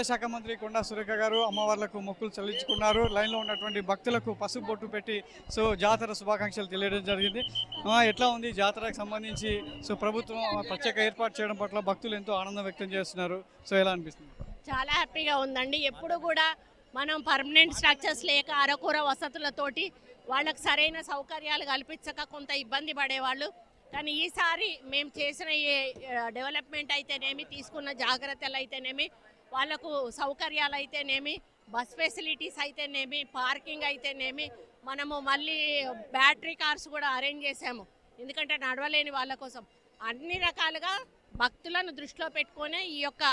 దేవాదాయ శాఖ మంత్రి కొండా సురేఖ గారు అమ్మవార్లకు మొక్కులు చెల్లించుకున్నారు. లైన్లో ఉన్నటువంటి భక్తులకు పసుపు బొట్టు పెట్టి సో జాతర శుభాకాంక్షలు తెలియడం జరిగింది. ఎట్లా ఉంది? జాతరకు సంబంధించి సో ప్రభుత్వం ప్రత్యేక ఏర్పాటు చేయడం పట్ల భక్తులు ఎంతో ఆనందం వ్యక్తం చేస్తున్నారు. సో ఎలా అనిపిస్తుంది? చాలా హ్యాపీగా ఉందండి. ఎప్పుడు కూడా మనం పర్మనెంట్ స్ట్రక్చర్స్ లేక అరకూర వసతులతోటి వాళ్ళకి సరైన సౌకర్యాలు కల్పించక కొంత ఇబ్బంది పడేవాళ్ళు. కానీ ఈసారి మేము చేసిన ఈ డెవలప్మెంట్ అయితేనేమి తీసుకున్న జాగ్రత్తలు అయితేనేమి వాళ్ళకు సౌకర్యాలు అయితేనేమి బస్ ఫెసిలిటీస్ అయితేనేమి పార్కింగ్ అయితేనేమి మనము మళ్ళీ బ్యాటరీ కార్స్ కూడా అరేంజ్ చేసాము ఎందుకంటే నడవలేని వాళ్ళ కోసం. అన్ని రకాలుగా భక్తులను దృష్టిలో పెట్టుకొని ఈ యొక్క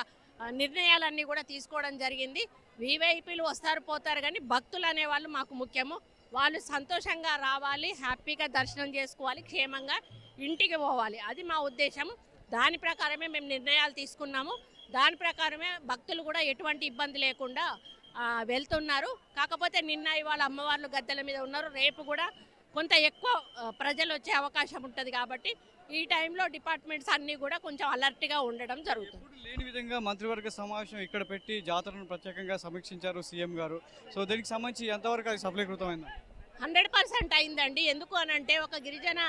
నిర్ణయాలన్నీ కూడా తీసుకోవడం జరిగింది. వివైపీలు వస్తారు పోతారు కానీ భక్తులు అనేవాళ్ళు మాకు ముఖ్యము. వాళ్ళు సంతోషంగా రావాలి హ్యాపీగా దర్శనం చేసుకోవాలి క్షేమంగా ఇంటికి పోవాలి. అది మా ఉద్దేశం దాని ప్రకారమే మేము నిర్ణయాలు తీసుకున్నాము. దాని ప్రకారమే భక్తులు కూడా ఎటువంటి ఇబ్బంది లేకుండా వెళ్తున్నారు. కాకపోతే నిన్న ఇవాళ అమ్మవార్లు గద్దెల మీద ఉన్నారు. రేపు కూడా కొంత ఎక్కువ ప్రజలు వచ్చే అవకాశం ఉంటుంది కాబట్టి ఈ టైంలో డిపార్ట్మెంట్స్ అన్నీ కూడా కొంచెం అలర్ట్గా ఉండడం జరుగుతుంది. లేని విధంగా మంత్రివర్గ సమావేశం ఇక్కడ పెట్టి జాతరను ప్రత్యేకంగా సమీక్షించారు సీఎం గారు. సో దీనికి సంబంధించి ఎంతవరకు అది సఫలీకృతమైంది? హండ్రెడ్ పర్సెంట్ అయిందండి. ఎందుకు అనంటే ఒక గిరిజన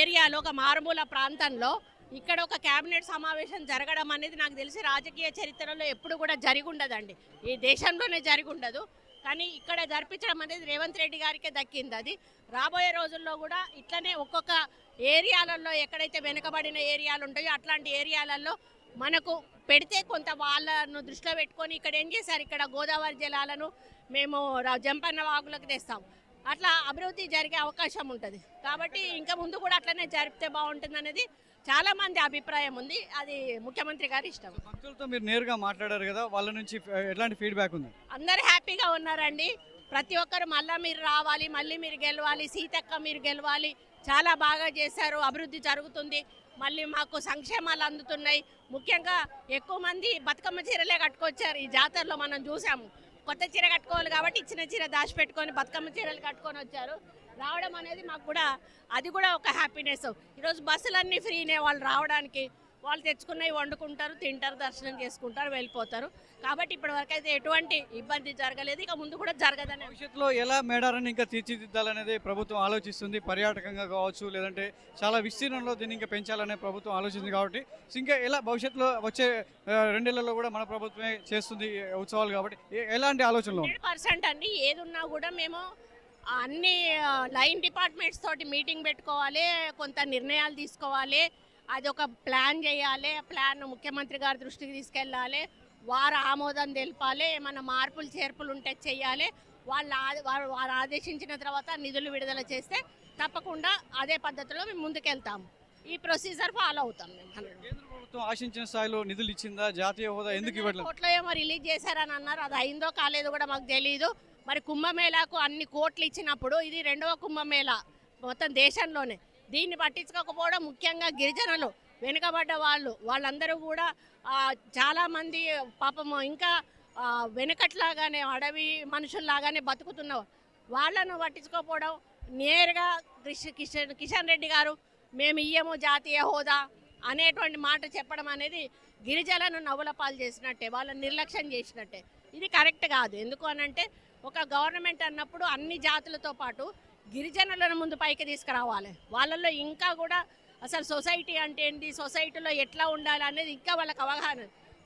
ఏరియాలో ఒక మారుమూల ప్రాంతంలో ఇక్కడ ఒక కేబినెట్ సమావేశం జరగడం అనేది నాకు తెలిసి రాజకీయ చరిత్రలో ఎప్పుడు కూడా జరిగి ఉండదండి ఈ దేశంలోనే జరిగి ఉండదు కానీ ఇక్కడ జరిపించడం అనేది రేవంత్ రెడ్డి గారికే దక్కింది అది. రాబోయే రోజుల్లో కూడా ఇట్లనే ఒక్కొక్క ఏరియాలలో ఎక్కడైతే వెనుకబడిన ఏరియాలు ఉంటాయో అట్లాంటి ఏరియాలలో మనకు పెడితే కొంత వాళ్ళను దృష్టిలో పెట్టుకొని ఇక్కడ ఏం చేశారు? ఇక్కడ గోదావరి జలాలను మేము జంపన్న వాగులకు తెస్తాం. అట్లా అభివృద్ధి జరిగే అవకాశం ఉంటుంది. కాబట్టి ఇంకా ముందు కూడా అట్లనే జరిపితే బాగుంటుంది అనేది చాలా మంది అభిప్రాయం ఉంది. అది ముఖ్యమంత్రి గారి ఇష్టం. భక్తులతో మీరు నేరుగా మాట్లాడారు కదా వాళ్ళ నుంచి ఎ- ఎట్లాంటి ఫీడ్బ్యాక్ ఉంది? అందరు హ్యాపీగా ఉన్నారండి. ప్రతి ఒక్కరు మళ్ళీ మీరు రావాలి మళ్ళీ మీరు గెలవాలి సీతక్క మీరు గెలవాలి చాలా బాగా చేశారు అభివృద్ధి జరుగుతుంది. మళ్ళీ మాకు సంక్షేమాలు అందుతున్నాయి. ముఖ్యంగా ఎక్కువ మంది బతుకమ్మ చీరలే కట్టుకొచ్చారు. ఈ జాతరలో మనం చూసాము. కొత్త చీర కట్టుకోవాలి కాబట్టి ఇచ్చిన చీర దాచిపెట్టుకొని బతుకమ్మ చీరలు కట్టుకొని వచ్చారు. రావడం అనేది మాకు కూడా అది కూడా ఒక హ్యాపీనెస్ ఈరోజు బస్సులన్నీ ఫ్రీనే వాళ్ళు రావడానికి వాళ్ళు తెచ్చుకున్నవి వండుకుంటారు తింటారు దర్శనం చేసుకుంటారు వెళ్ళిపోతారు. కాబట్టి ఇప్పటివరకు అయితే ఎటువంటి ఇబ్బంది జరగలేదు. ఇక ముందు కూడా జరగదని భవిష్యత్తులో ఎలా మేడారాన్ని ఇంకా తీర్చిదిద్దాలనేది ప్రభుత్వం ఆలోచిస్తుంది. పర్యాటకంగా కావచ్చు లేదంటే చాలా విస్తీర్ణంలో దీన్ని ఇంకా పెంచాలనే ప్రభుత్వం ఆలోచిస్తుంది కాబట్టి. ఇంకా ఎలా భవిష్యత్తులో వచ్చే రెండేళ్ళలో కూడా మన ప్రభుత్వమే చేస్తుంది ఉత్సవాలు కాబట్టి. ఎలాంటి ఆలోచనలో? పర్సెంట్ అండి. ఏదున్నా కూడా మేము అన్ని లైన్ డిపార్ట్మెంట్స్ తోటి మీటింగ్ పెట్టుకోవాలి కొంత నిర్ణయాలు తీసుకోవాలి అది ఒక ప్లాన్ చేయాలి ఆ ప్లాన్ ముఖ్యమంత్రి గారి దృష్టికి తీసుకెళ్ళాలి వారు ఆమోదం తెలపాలి ఏమైనా మార్పులు చేర్పులు ఉంటే చెయ్యాలి వాళ్ళు వారు వారు ఆదేశించిన తర్వాత నిధులు విడుదల చేస్తే తప్పకుండా అదే పద్ధతిలో మేము ముందుకెళ్తాము. ఈ ప్రొసీజర్ ఫాలో అవుతాం మేము. 100%. కేంద్ర ప్రభుత్వం ఆశించిన స్థాయిలో నిధులు ఇచ్చిందా? జాతీయ హోదా ఎందుకు ఇవ్వట్లేదు? కోట్లో ఏమో రిలీజ్ చేశారని అన్నారు. అది అయిందో కాలేదో కూడా మాకు తెలియదు మరి కుంభమేళాకు అన్ని కోట్లు ఇచ్చినప్పుడు ఇది రెండవ కుంభమేళా మొత్తం దేశంలోనే. దీన్ని పట్టించుకోకపోవడం ముఖ్యంగా గిరిజనులు వెనుకబడ్డ వాళ్ళు వాళ్ళందరూ కూడా చాలామంది పాపం పాపము ఇంకా వెనుకట్లాగానే అడవి మనుషుల్లాగానే బతుకుతున్న వాళ్ళను పట్టించుకోకపోవడం నేరుగా కిషన్ కిషన్ రెడ్డి గారు మేము ఇయ్యము జాతీయ హోదా అనేటువంటి మాట చెప్పడం అనేది గిరిజనులను నవ్వుల పాలు చేసినట్టే వాళ్ళని నిర్లక్ష్యం చేసినట్టే. ఇది కరెక్ట్ కాదు. ఎందుకు అనంటే ఒక గవర్నమెంట్ అన్నప్పుడు అన్ని జాతులతో పాటు గిరిజనులను ముందు పైకి తీసుకురావాలి. వాళ్ళల్లో ఇంకా కూడా అసలు సొసైటీ అంటే ఏంటి సొసైటీలో ఎట్లా ఉండాలి అనేది ఇంకా వాళ్ళకి అవగాహన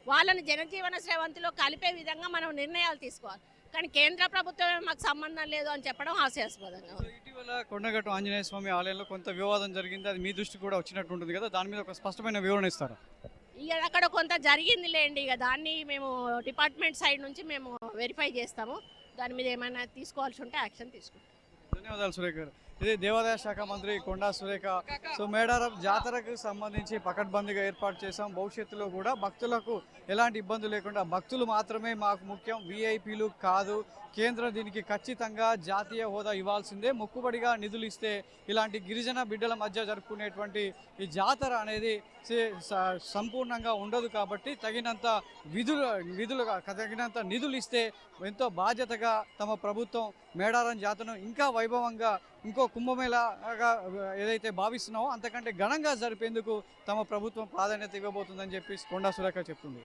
వాళ్ళని జనజీవన శ్రవంతిలో కలిపే విధంగా మనం నిర్ణయాలు తీసుకోవాలి. కానీ కేంద్ర ప్రభుత్వమే మాకు సంబంధం లేదు అని చెప్పడం హాస్యాస్పదంగా ఇటీవల కొండగట్టు ఆంజనేయ స్వామి ఆలయంలో కొంత వివాదం జరిగింది. అది మీ దృష్టి కూడా వచ్చినట్టు ఉంటుంది కదా? దాని మీద ఒక స్పష్టమైన వివరణ ఇస్తారా? ఇక అక్కడ కొంత జరిగింది లేండి ఇక దాన్ని మేము డిపార్ట్మెంట్ సైడ్ నుంచి మేము వెరిఫై చేస్తాము. దాని మీద ఏమైనా తీసుకోవాల్సి ఉంటే యాక్షన్ తీసుకుంటాం. ధన్యవాదాలు సురేఖ గారు. ఇది దేవాదాయ శాఖ మంత్రి కొండా సురేఖ. సో మేడారం జాతరకు సంబంధించి పకడ్బందీగా ఏర్పాటు చేశాం. భవిష్యత్తులో కూడా భక్తులకు ఎలాంటి ఇబ్బంది లేకుండా భక్తులు మాత్రమే మాకు ముఖ్యం. విఐపీలు కాదు. కేంద్రం దీనికి ఖచ్చితంగా జాతీయ హోదా ఇవ్వాల్సిందే. మొక్కుబడిగా నిధులు ఇస్తే ఇలాంటి గిరిజన బిడ్డల మధ్య జరుపుకునేటువంటి ఈ జాతర అనేది సంపూర్ణంగా ఉండదు కాబట్టి తగినంత విధులు విధులుగా తగినంత నిధులు ఇస్తే ఎంతో బాధ్యతగా తమ ప్రభుత్వం మేడారం జాతను ఇంకా వైభవంగా ఇంకో కుంభమేళగా ఏదైతే భావిస్తున్నామో అంతకంటే ఘనంగా జరిపేందుకు తమ ప్రభుత్వం ప్రాధాన్యత ఇవ్వబోతుందని చెప్పి కొండా సురేఖ చెప్తుంది.